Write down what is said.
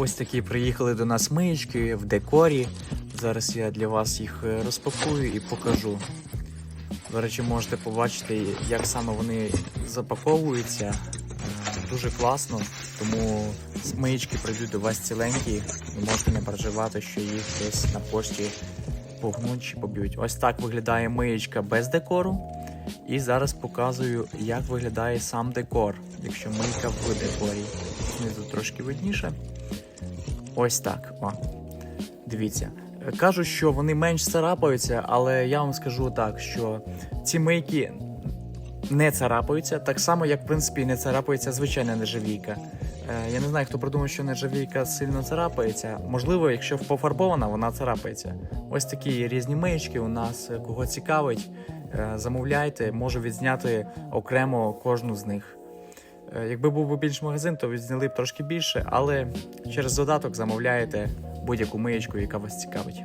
Ось такі приїхали до нас миєчки в декорі. Зараз я для вас їх е, розпакую і покажу. До речі, можете побачити, як саме вони запаковуються. Е, Дуже класно, тому миєчки прийдуть до вас ціленькі, і можете не переживати, що їх десь на пошті погнуть чи поб'ють. Ось так виглядає миєчка без декору. І зараз показую, як виглядає сам декор, якщо мийка в декорі. Знизу трошки видніше. Ось так. О. Дивіться. Кажуть, що вони менш царапаються, але я вам скажу так, що ці мийки не царапаються, так само, як в принципі не царапається звичайна нержавійка. Е, Я не знаю, хто придумав, що нержавійка сильно царапається. Можливо, якщо пофарбована, вона царапається. Ось такі різні миєчки у нас. Е, Кого цікавить, е, замовляйте, можу відзняти окремо кожну з них. Е, Якби був би більш магазин, то відзняли б трошки більше, але через додаток замовляєте будь-яку миєчку, яка вас цікавить.